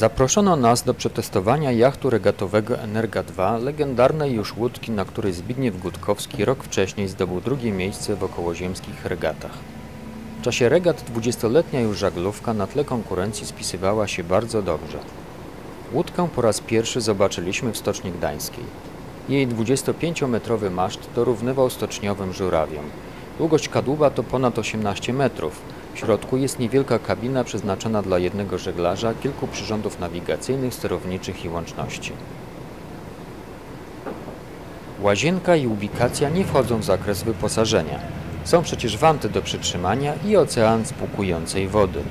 Zaproszono nas do przetestowania jachtu regatowego Energa 2, legendarnej już łódki, na której Zbigniew Gutkowski rok wcześniej zdobył drugie miejsce w okołoziemskich regatach. W czasie regat 20-letnia już żaglówka na tle konkurencji spisywała się bardzo dobrze. Łódkę po raz pierwszy zobaczyliśmy w Stoczni Gdańskiej. Jej 25-metrowy maszt dorównywał stoczniowym żurawiom. Długość kadłuba to ponad 18 metrów. W środku jest niewielka kabina przeznaczona dla jednego żeglarza, kilku przyrządów nawigacyjnych, sterowniczych i łączności. Łazienka i ubikacja nie wchodzą w zakres wyposażenia. Są przecież wanty do przytrzymania i ocean spłukującej wody.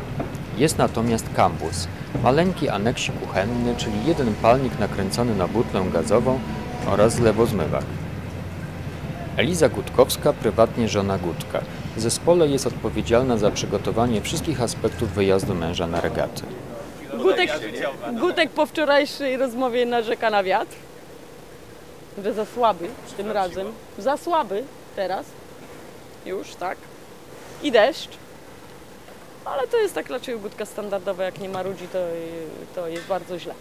Jest natomiast kambus, maleńki aneksik kuchenny, czyli jeden palnik nakręcony na butlę gazową oraz zlewozmywak. Eliza Gutkowska, prywatnie żona Gutka. W zespole jest odpowiedzialna za przygotowanie wszystkich aspektów wyjazdu męża na regaty. Gutek, Gutek po wczorajszej rozmowie narzeka na wiatr, że za słaby tym razem. Za słaby teraz. Już, tak. I deszcz. Ale to jest tak raczej Gutka standardowe, jak nie ma ludzi, to, to jest bardzo źle.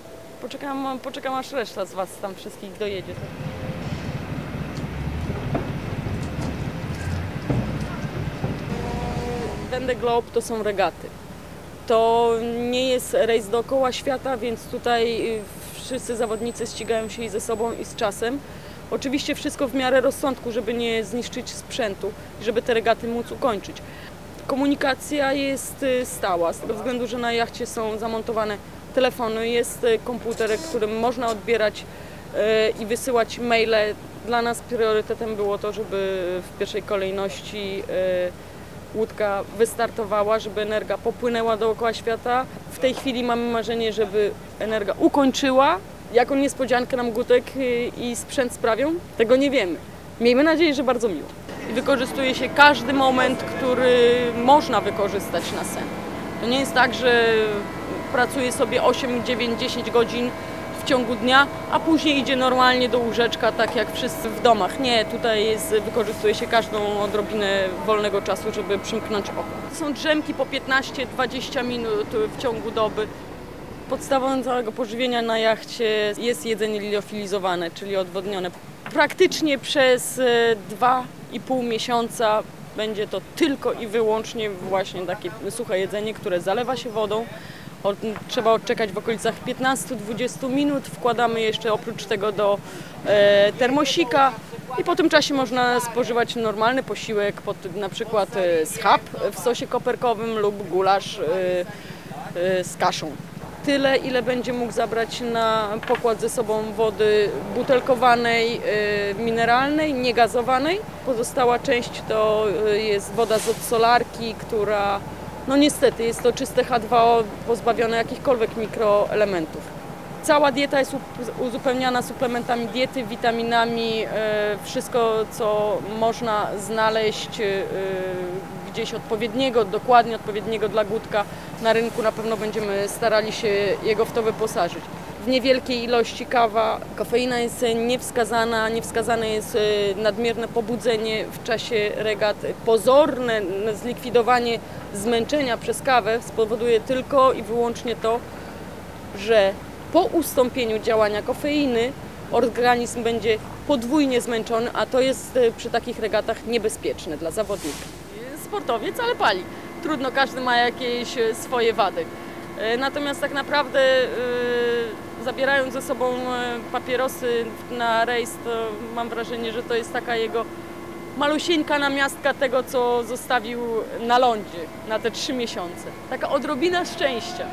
Poczekam, poczekam aż reszta z Was tam wszystkich dojedzie. Vendée Globe to są regaty. To nie jest rejs dookoła świata, więc tutaj y, wszyscy zawodnicy ścigają się i ze sobą i z czasem. Oczywiście wszystko w miarę rozsądku, żeby nie zniszczyć sprzętu, żeby te regaty móc ukończyć. Komunikacja jest y, stała, z tego względu, że na jachcie są zamontowane telefony, jest y, komputer, którym można odbierać i wysyłać maile. Dla nas priorytetem było to, żeby w pierwszej kolejności łódka wystartowała, żeby Energa popłynęła dookoła świata. W tej chwili mamy marzenie, żeby Energa ukończyła. Jaką niespodziankę nam Gutek i sprzęt sprawią? Tego nie wiemy. Miejmy nadzieję, że bardzo miło. Wykorzystuje się każdy moment, który można wykorzystać na sen. To nie jest tak, że pracuje sobie 8, 9, 10 godzin ciągu dnia, a później idzie normalnie do łóżeczka, tak jak wszyscy w domach. Nie, tutaj jest, wykorzystuje się każdą odrobinę wolnego czasu, żeby przymknąć oko. Są drzemki po 15-20 minut w ciągu doby. Podstawą całego pożywienia na jachcie jest jedzenie liofilizowane, czyli odwodnione. Praktycznie przez 2,5 miesiąca będzie to tylko i wyłącznie właśnie takie suche jedzenie, które zalewa się wodą, trzeba odczekać w okolicach 15-20 minut. Wkładamy jeszcze oprócz tego do e, termosika i po tym czasie można spożywać normalny posiłek, pod, na przykład e, schab w sosie koperkowym lub gulasz e, e, z kaszą. Tyle, ile będzie mógł zabrać na pokład ze sobą wody butelkowanej, e, mineralnej, niegazowanej. Pozostała część to e, jest woda z odsolarki, która no niestety jest to czyste H2O pozbawione jakichkolwiek mikroelementów. Cała dieta jest uzupełniana suplementami diety, witaminami, e, wszystko co można znaleźć e, gdzieś odpowiedniego, dokładnie odpowiedniego dla gutka na rynku na pewno będziemy starali się jego w to wyposażyć w niewielkiej ilości kawa. Kofeina jest niewskazana, niewskazane jest e, nadmierne pobudzenie w czasie regat. Pozorne zlikwidowanie zmęczenia przez kawę spowoduje tylko i wyłącznie to, że po ustąpieniu działania kofeiny organizm będzie podwójnie zmęczony, a to jest e, przy takich regatach niebezpieczne dla zawodnika. Sportowiec, ale pali. Trudno, każdy ma jakieś e, swoje wady. Natomiast tak naprawdę zabierając ze sobą e, papierosy na rejs, to mam wrażenie, że to jest taka jego malusieńka namiastka tego, co zostawił na lądzie na te trzy miesiące. Taka odrobina szczęścia.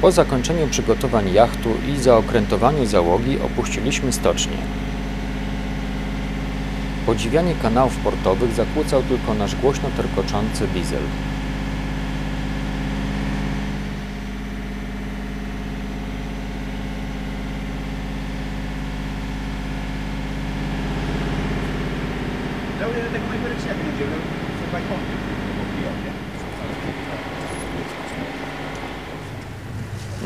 Po zakończeniu przygotowań jachtu i zaokrętowaniu załogi opuściliśmy stocznię. Podziwianie kanałów portowych zakłócał tylko nasz głośno terkoczący diesel. Żałuję, że tego mojego ręczniaka nie wziąłem, chyba nie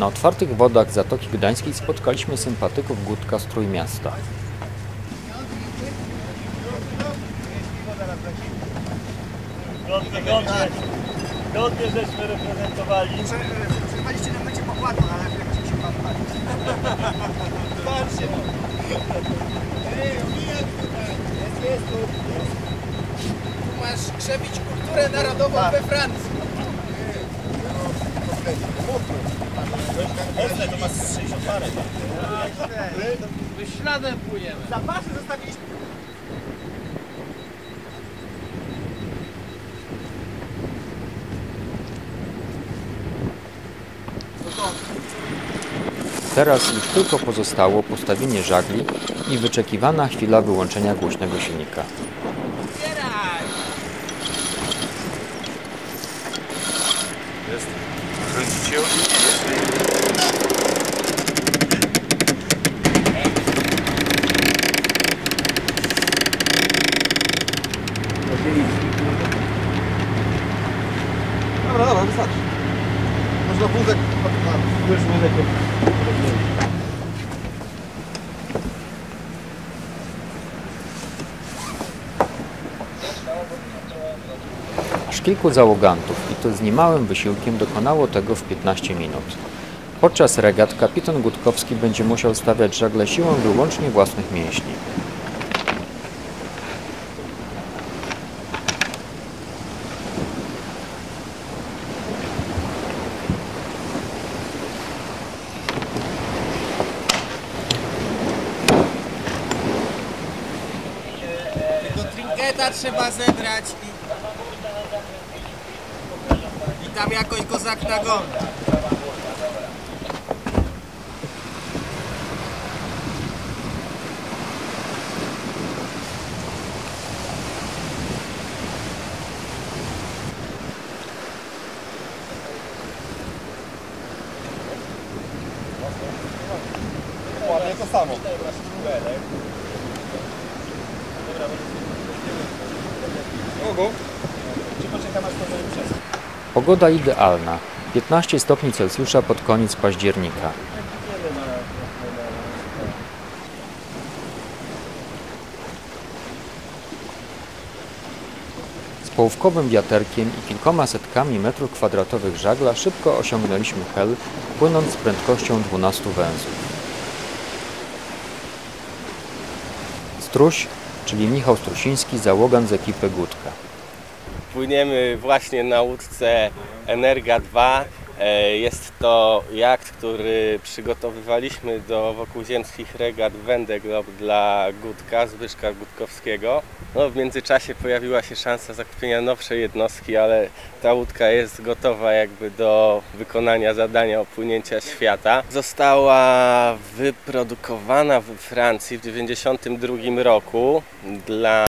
Na otwartych wodach Zatoki Gdańskiej spotkaliśmy sympatyków Gutka z Trójmiasta. Godnie, godnie. Godnie żeśmy reprezentowali. Proszę, Czekaliście na mecie pokładu, ale jak się pan pali. Patrzcie. Ej, omijam tutaj. Jest, jest, tu. Tu masz krzewić kulturę narodową we Francji. Osle to masz 60 parę. Śladem płyniemy. Zapasy zostawiliśmy. Teraz już tylko pozostało postawienie żagli i wyczekiwana chwila wyłączenia głośnego silnika. Dobra, dobra, wystarczy. Można wózek. Aż kilku załogantów i to z niemałym wysiłkiem dokonało tego w 15 minut. Podczas regat kapitan Gutkowski będzie musiał stawiać żagle siłą wyłącznie własnych mięśni. Trinketa trzeba zebrać i... I tam jakoś go zaknagony. Ładnie to samo. Przez? Pogoda idealna. 15 stopni Celsjusza pod koniec października. Z połówkowym wiaterkiem i kilkoma setkami metrów kwadratowych żagla szybko osiągnęliśmy Hel, płynąc z prędkością 12 węzłów. Struś, czyli Michał Strusiński, załogan z ekipy Gutka. Płyniemy właśnie na łódce Energa 2. E, Jest to jacht, który przygotowywaliśmy do wokółziemskich regat Vendée Globe dla Gutka, Zbyszka Gutkowskiego. No, w międzyczasie pojawiła się szansa zakupienia nowszej jednostki, ale ta łódka jest gotowa jakby do wykonania zadania opłynięcia świata. Została wyprodukowana we Francji w 1992 roku dla